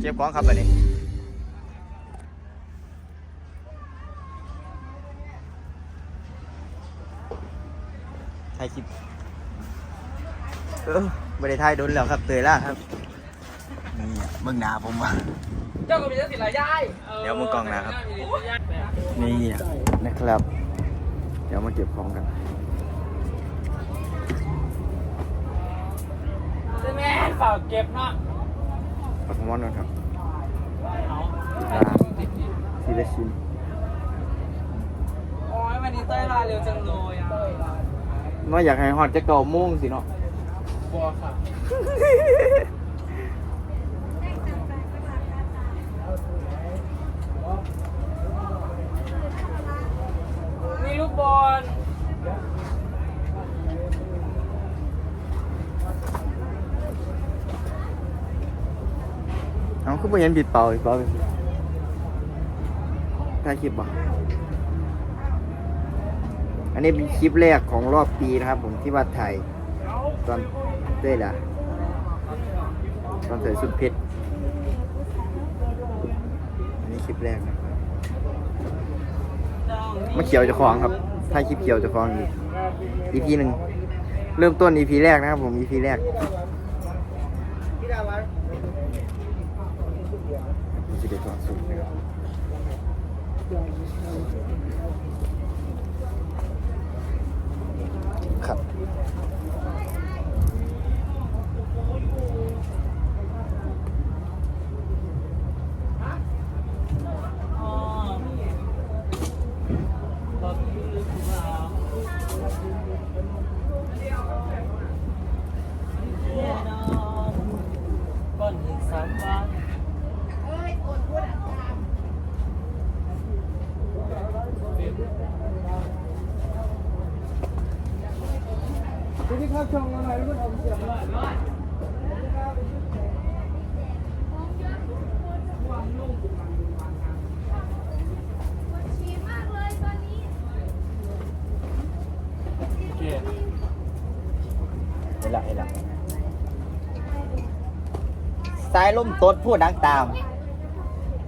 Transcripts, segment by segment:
เจ็บของครับอันนี้ถ่ายคลิปเออไม่ได้ถ่ายโดนแล้วครับเตยล่าครับนี่อะเบื้องหน้าผมว่าเจ้าก็มีเจ้าสิหลายย่ายเดี๋ยวมึงกองนะครับ นี่อะนะครับ เดี๋ยวมาเก็บของกัน ช่าเก็บเนาะปักมอนกันครับลาทีละชิ้นโอ้ยวันนี้เต้ยลาเร็วจังเลยอะว่าอยากให้ฮอดจะเก่าโมุ่งสิเนาะบัวค่ะนี่ลูกบอล เอาคือไม่เห็นบิดเป่าอีกเป่าไปสิถ่ายคลิปบ่อันนี้เป็นคลิปแรกของรอบปีนะครับ ผมที่วัดไทยตอนเต้ยล่ะตอนใส่สุดเพชรอันนี้คลิปแรกนะครับมาเขียวจะคลองครับถ่ายคลิปเขียวจะคลองอีก EP หนึ่งเริ่มต้น EP แรกนะครับผม EP แรก สิเดตอนสูงนะครับครับก้อนหินสามบาน ทีนี้เข้าชมกันหน่อยรู้ว่าผเสียงอะไรสายลมตดผู้ดังตาม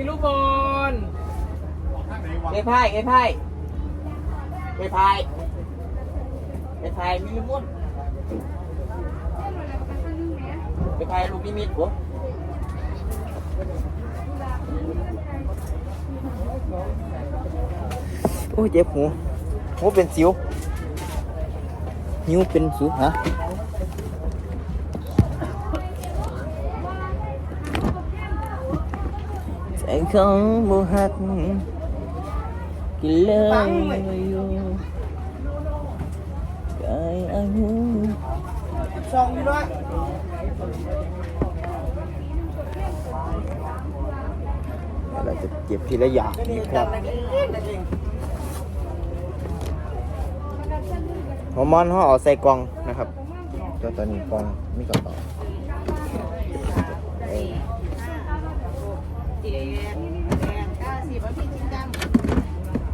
นี่ลูกบอลไอ้ไพ่ไอ้ไพ่ไอ้ไพ่ไอ้ไพ่มีมุ่นไอ้ไพ่ลูกนิมิตหัวโอ้ยเจ็บหูหูเป็นสิวนิ้วเป็นสิวฮะ ใจของบุหักกินเลยอยู่กายอายุชองอยู่ด้วยเราจะเก็บทีละอย่างนี่ครับฮอร์โมอนห่อเอาใส่กล่องนะครับตอนตอนนี้กล่องไมีกระเป๋า เจ็ดแปดเก้าสิบแล้วพี่จริงจัง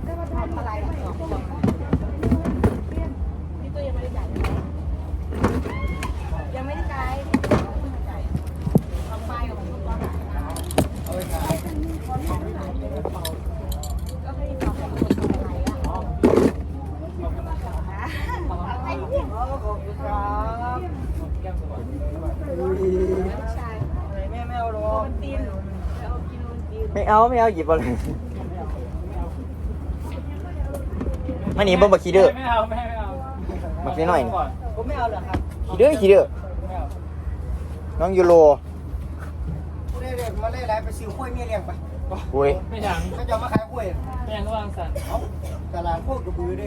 ได้มาทำอะไรมาสองคนพี่ตัวยังไม่ได้จ่ายยังไม่ได้จ่ายทำไฟกับผมทุกวันก็ให้ทำอะไรอะไอ้เนี่ย ขอบคุณครับแก้มสวย ใช่ แม่แม่เอาลง มันตีนเอากินมันตีน ไม่ เอาไม่เอาหยิบเอาเลยมาหนีบ่มาขี้เด้อไม่เอาแม่ไม่เอามาขี้หน่อยผมไม่เอาเหรอครับขี้เด้อขี้เด้อไม่เอาน้องยูโรเรียกมาเล่ไรไปซิวค่อยเมียเลี้ยงไปไอุ้ยไม่ยังก็จะมาขายกล้วยไม่ยังก็วางสันเอาตลาดพวกกระบือดิ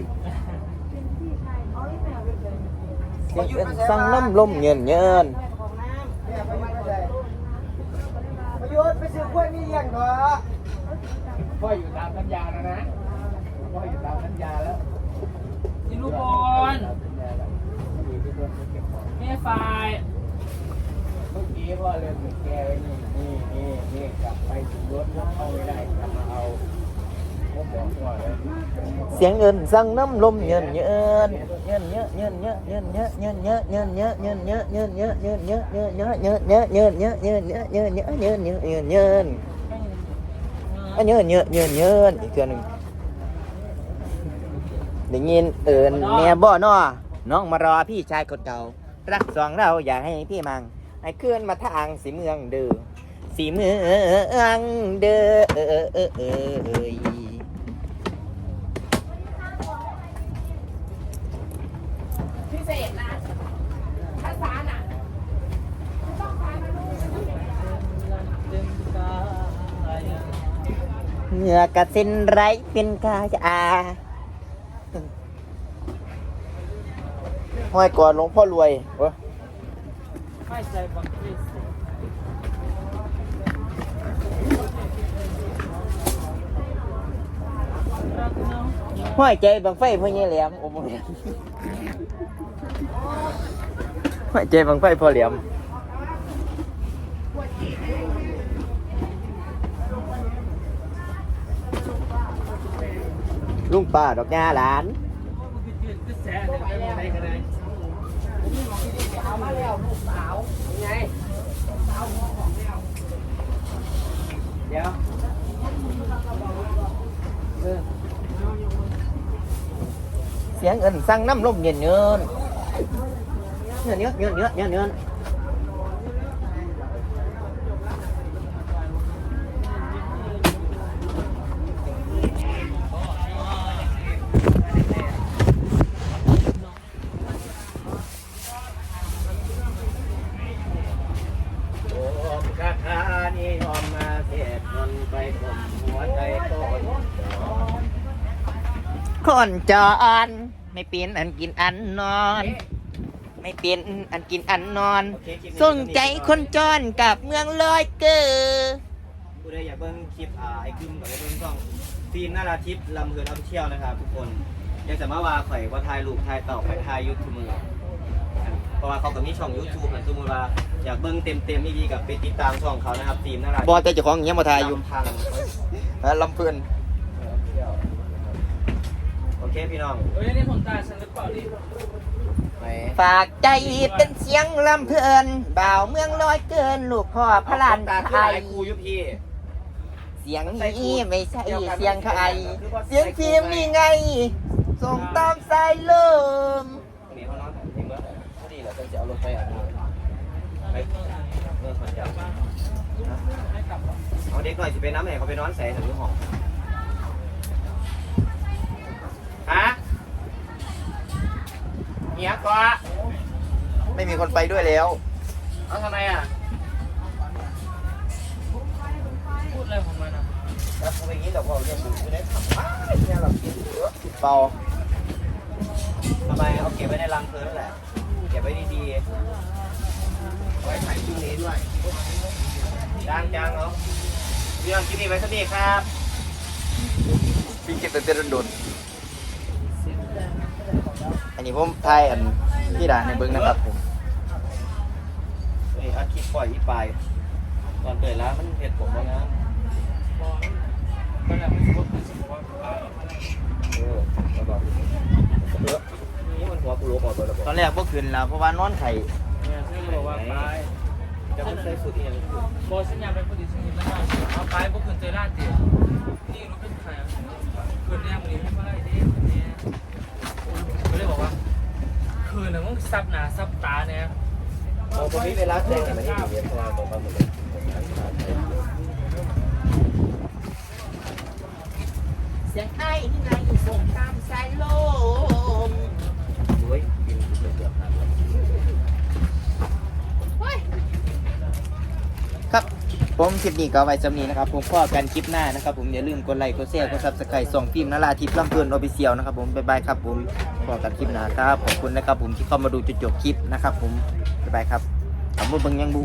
เสียงเอิ้นสั่งน้ำลมเงินเงิน เนี่ยไปมาได้ประโยชน์ไป ซื้อกล้วยนี่เลี้ยงเนาะพ่ออยู่ตามสัญญาแล้วนะพ่ออยู่ตามสัญญาแล้วนี่ลูกบอลแม่ฝ่ายเมื่อกี้พ่อเริ่มแกไว้นี่นี่นี่นี่กลับไปถึงรถรถเข้าไม่ได้กลับมาเอาผมบอกพ่อ เสียงเอิ้นสั่งน้ำลมเงินเงินเงินเยอะเงินเยอะเงินเยอะเงินเยอะเงินเยอะเงินเยอะเงินเยอะเงินเยอะเงินเยอะเงินเยอะเงินเยอะเงินเยอะเงินเยอะเงินเยอะเงินเยอะเงินเงินอันเงินเยอะเงินเงินอีกเทื่อหนึงได้ยินเอิ้นแม่บ่น้อน้องมารอพี่ชายคนเก่ารักสองเราอย่าให้พี่มังให้เคลื่อนมาทางสีเมืองเด้อสีเมืองเด้อเออเออเออเอย พิเศษนะภาษาน่ะ เต็มกาย เหงื่อกระสินไรเป็นกายอาห้อยก่อนหลวงพ่อรวยโอ้ยไม่ใจบังคริสรักน้องห้อยใจบังไฟพ่อเงี้ยแหลมโอ้โหห้อยใจบังไฟพ่อแหลม ลุงป้าดอกหญ้าหลานเนเสียงเอินสั่งน้ำลมเย็นเงินเงินเงินเงินเงิเนื้ คนจอนไม่เป็นอันกินอันนอน ไม่เป็นอันกินอันนอนสนใจคนจอนกับเมืองลอยเกอผู้ใดอยากเบิ่งคลิปอ่าไอ้กึมกับไอ้เบิ่งช่องฟิล์มนาราทิพย์ลำเพลินออฟฟิเชียลนะครับทุกคนอยากจะมาว่าข่อยว่าถ่ายรูปถ่ายต่อข่อยถ่ายยูทูบมือเพราะว่าเขาก็มีช่อง YouTube นะสมมติว่าอยากเบิ่งเต็มๆดีๆกับไปติดตามช่องเขานะครับฟิล์มนาราทิพย์บอแต่เจ้าของเงี้ยมาทายอยู่ทางเออลำเพื่อนโอ เคพี่น้องเฮ้ยนี่ผมตาฉันหรือเปล่าดิไปฝากใจเป็นเสียงลำเพื่อนบ่าวเมืองลอยเกินลูกพ่อพระลานตาไทไทยยครูยุพี่เสียงนี้ไม่ใช่เสียงใครเสียงฟิล์มนี่ไง ส่งตามสายลมนี่เขานอนจริงแล้วพอดีเราจะเอารถไปอะไปเมื่อคนจะไม่กลับหรอกเอาเด็กหน่อยสิไปน้ำไหนเขาไปนอนใส่ถึงห้อง เมียก็ไม่มีคนไปด้วยแล้ว เอาทำไมอะ พูดอะไรของมันอะแล้วกูไปงี้เราก็เรียนดูไม่ได้ทำอ้ายเนี่ยเราเก็บเยอะเปล่าทำไมเอาเก็บไว้ในรังเธอนั่นแหละ เก็บไว้ดีๆเอาไว้ถ่ายช่วงนี้ด้วยจางจางเนาะพี่น้องคลิปนี้ไว้สักนิดครับพี่เก็บเป็นเต้นโดน อันนี้ผมทายอันพี่ดาในเบิ้งนะครับผมนี่อัดคลิปปล่อยที่ปลายตอนเกิดแล้วมันเห็ดผมว่างั้นบอลก็แล้วไม่รู้ว่าคือว่าเออแล้วก็เออนี่มันหัวกูรู้ก่อนตัวละตอนแรกพวกคืนแล้วเพราะว่านอนไข่เนี่ยซึ่งบอกว่าไปจะไม่ใช่สุดที่ยังบอลสัญญาเป็นปฏิสัญญาเอาไปพวกคุณเจอร้านเตี๋ยวนี่รู้เป็นใครคืนแรกวันนี้ไม่ค่อยได้คืนนี้ก็เลยบอกว่า คืนน่ะมึง ซับหนาซับตาเนี่ยเราตรงนี้เวลาแจ้งกันไม่ได้เรียนเพราะว่าตรงนั้นมันเสียงไอ้นี่ไงส่งตามสายลมโอ้ยกินเกือบๆนะครับ ผมคลิปนี้ก็เอาไว้สำนี้นะครับ ผมพอกันคลิปหน้านะครับ ผมอย่าลืมกดไลค์กดแชร์กดซับสไครต์ส่องฟิล์มนาราทิพย์ลำเพลินออฟฟิเชียลนะครับผม บ๊ายบายครับผม พอกันคลิปหน้าครับ ขอบคุณนะครับผมที่เข้ามาดูจนจบคลิปนะครับผม บ๊ายบายครับขอบคุณเบิ่งยังบุ